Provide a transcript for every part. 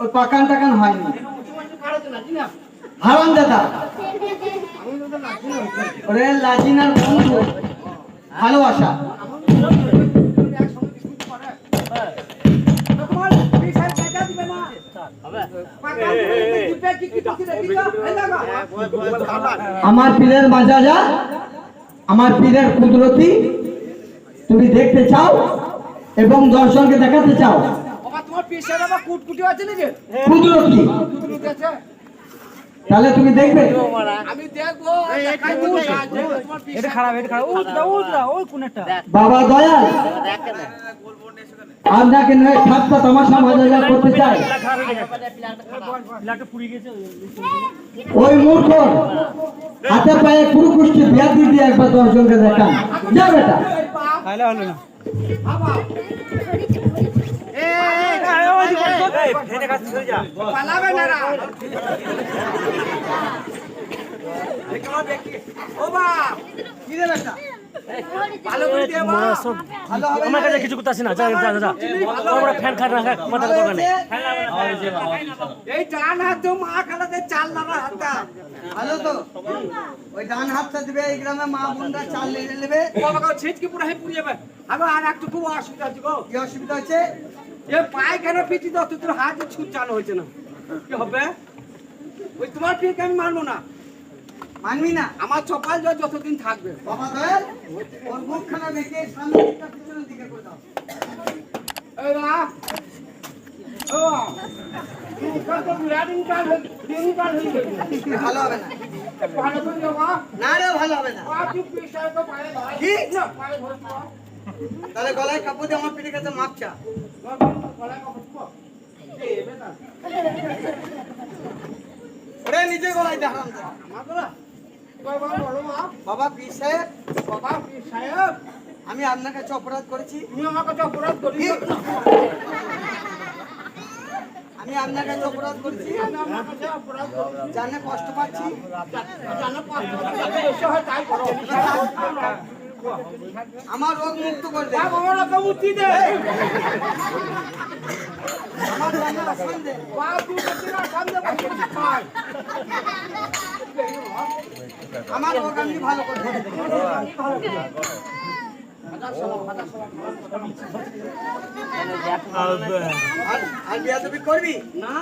ওই পাকান টাকান হয়নি। দাদা। ওরে লাজিনার বন্ধু। ভালোবাসা। আমার পীরের মাজাজা, আমার পীরের কুদরতি, তুমি দেখতে চাও এবং দর্শনকে দেখাতে চাও। পিসের আবার কুটকুটি আছে নাকি? কুদরতি কুটকুটি আছে। তাহলে তুমি দেখবে। আমি দেখব। দেখাই দেবো এটা খারাপ এটা খারাপ। উল্টা উল্টা ওই কোনটা বাবা দয়াল আপনাকে নয় ঠাট্টা তামাশা মজা করতে চাই ওই মূর্খ। হাতে পায়ে কুরুকুষ্টি বিয়া দিয়ে একবার দর্শনকে দেখান। যা বেটা। তাহলে হলো না। পালাবে না আমার কাছে কিছু করতে আসে না যা যা যা। আমরা ফ্যান খাট রাখা মাথা কথা নেই এই ডান হাত তো মা খালাতে চাল লাগা হাতটা। ভালো তো? ওই ডান হাতটা দিবে এই গ্রামে মা বোনরা চাল লেগে নেবে। বাবা ছিটকি পুরো হয়ে পুড়ে যাবে। আমি আর একটু খুব অসুবিধা গো। কি অসুবিধা হচ্ছে? এ পায়ে কেন পিটি দশ তোর হাত ছুট চালু হয়েছে না। কি হবে? ওই তোমার পিকে আমি মানবো না। মানবি না? আমার চপাল জল যতদিন থাকবে। ওর মুখখানা দেখে সামনে পিছনের দিকে করে দাও। এই ও তুই ভালো হবে না। রে ভালো হবে না। তুই তাহলে গলায় কাপড় দিয়ে আমার পিঠে কাছে মাপ নিজে গলায় দে হারাম দাদা। বাবা বলো বাবা পি সাহেব বাবা পীর সাহেব। আমি আপনার কাছে অপরাধ করেছি। তুমি আমার কাছে অপরাধ করি আমি আপনার কাছে অপরাধ করেছি। জানে কষ্ট পাচ্ছি? জানো কষ্ট হয় তাই করো আমার রোগ মুক্ত করে দে। আমার ওকে মুক্তি দে। আমার সন্ধে তুই বসে আমার রোগ আমি ভালো করে। আর আর বিয়া তুমি করবি? না।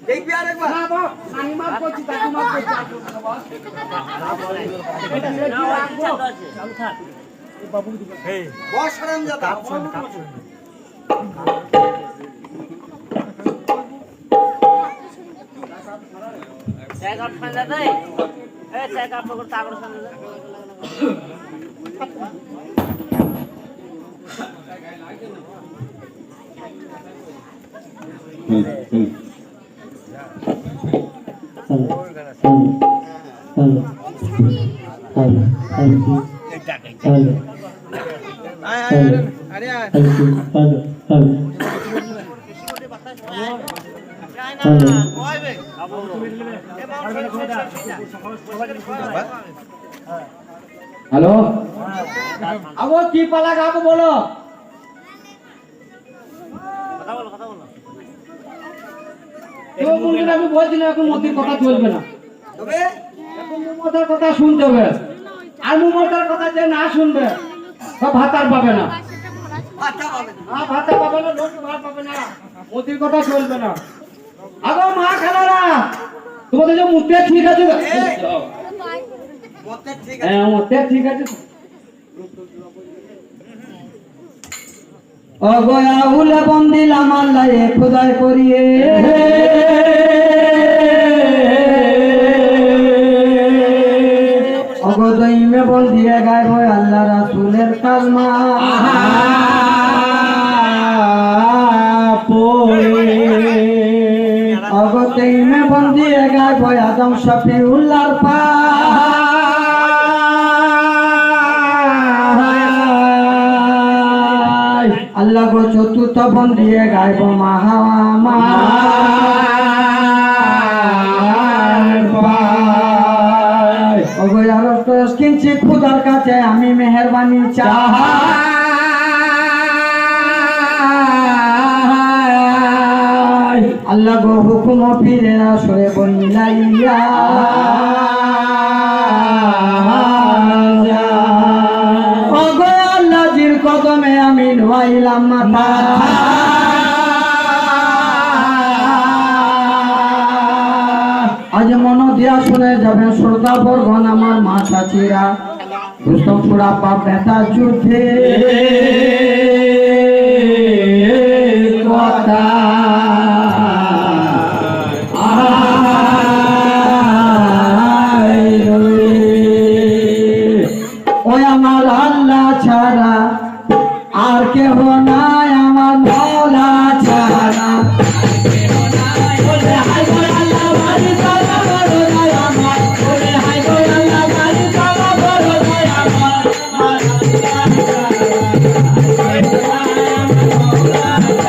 দেখবি আর একবার। না বাবা আমি মাফ করছি তাকে মাফ করছি। রাখব বস হারাম যাতা জায়গা ঠান্ডা দেয় এই জায়গা আপনার তাগড় ঠান্ডা দেয় হ্যালো আবো কি পালা কাকু বলো কথা বলো কথা বলো তো বললেন আমি বলছি না এখন মতির কথা চলবে না তবে এখন মুমতার কথা শুনতে হবে আর মুমতার কথা যে না শুনবে ভাতার পাবে না পাতা পাবে না হ্যাঁ ভাতা পাবে না লোক ভাত পাবে না মতির কথা চলবে না আগো মা খালারা তোমাদের যে মুখে ঠিক আছে হ্যাঁ মুখে ঠিক? অগয়া উলে বন্দিলাম আল্লাহ করিয়ে অগদইমে বন্দিয়ে গাইব আল্লাহ রাসুলের কালমা। অগদইমে বন্দিয়ে গাইব আদম শফিউল্লাহর পাই আল্লাহ গো চতুর্থ বন্দিয়ে গাইব মাহামা কিনছি খুদার কাছে আমি মেহরবানি চাই। আল্লাহ গো হুকুম ফিরে নোয়াইলাম মাথা। আজ মন শুনে যাবেন শ্রোতা বর্গন আমার মাথা চিরা দুষ্টম পুরা ব্যথা যুদ্ধে। আর কেহ নাই, আমার মৌলা ছাড়া। বলে হাই Thank you.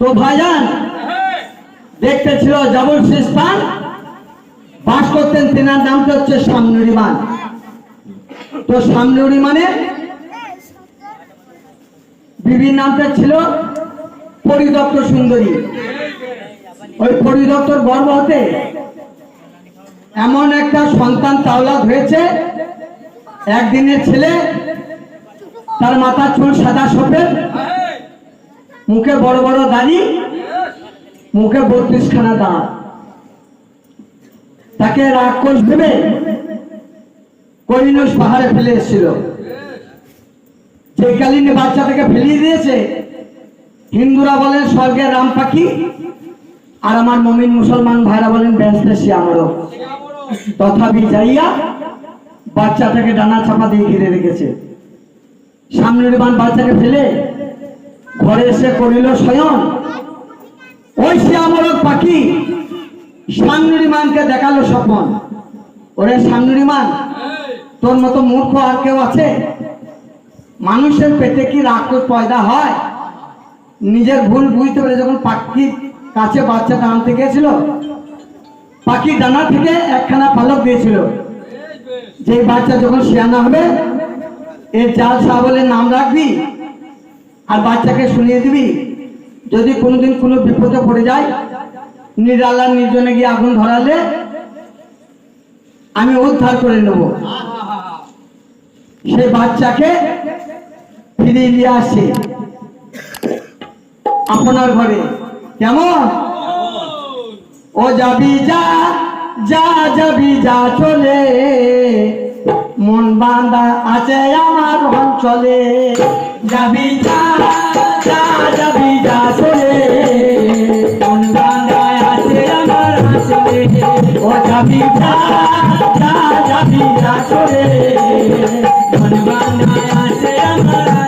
তো ভাইজান দেখতে ছিল জাবুল সিস্তান বাস করতেন তেনার নামটা হচ্ছে সামনুরিমান তো সামনুরি মানে বিবির নামটা ছিল পরিদত্ত সুন্দরী। ওই পরিদত্তর গর্ভ হতে এমন একটা সন্তান তাওলাদ হয়েছে একদিনের ছেলে, তার মাথার চুল সাদা সফেদ মুখে বড় বড় দাড়ি, মুখে বত্রিশ খানা দাঁত। তাকে রাক্ষস ভেবে কৈলাস পাহাড়ে ফেলে এসেছিল। যে কালীন বাচ্চাটাকে ফেলিয়ে দিয়েছে। হিন্দুরা বলেন স্বর্গের রাম পাখি আর আমার মমিন মুসলমান ভাইরা বলেন ব্যস্তেশি আমারও তথাপি যাইয়া বাচ্চাটাকে ডানা চাপা দিয়ে ঘিরে রেখেছে। সামনের বান বাচ্চাকে ফেলে ঘরে এসে করিল শয়ন। ওই শ্যামরক পাখি সামনুরিমানকে দেখাল স্বপ্ন। ওরে সামনুরিমান তোর মতো মূর্খ আর কেউ আছে? মানুষের পেটে কি রাক্ষস পয়দা হয়? নিজের ভুল বুঝতে পেরে যখন পাখির কাছে বাচ্চাটা আনতে গিয়েছিল, পাখি ডানা থেকে একখানা পালক দিয়েছিল। যে বাচ্চা যখন শিয়ানা হবে এর শাহ বলে নাম রাখবি আর বাচ্চাকে শুনিয়ে দিবি। যদি কোনোদিন কোনো বিপদে পড়ে যায় নিরাল্লা নির্জনে গিয়ে আগুন ধরালে আমি উদ্ধার করে নেব। সেই বাচ্চাকে ফিরিয়ে নিয়ে আসে আপনার ঘরে। কেমন? ও যাবি যা। যা যাবি যা চলে। মন বাঁধা আছে আমার অঞ্চলে। যাবি যা যা যাবি যা চলে। মন বাঁধা আছে আমার অঞ্চলে। ও যাবি যা যা যাবি যা চলে। মন বাঁধা আছে আমার